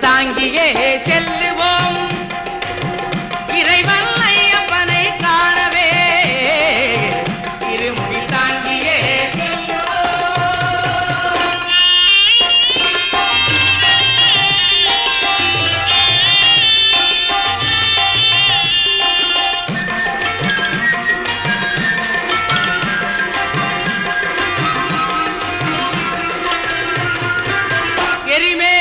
தாங்கியே செல்லுவோம். இறைவன் ஐயப்பனை காணவே. இருமொழி தாங்கியே எரிமே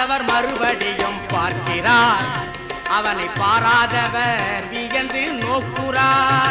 பார்த்தவர் மறுபடியும் பார்க்கிறார். அவனை பாராதவர் வியந்து நோக்குறார்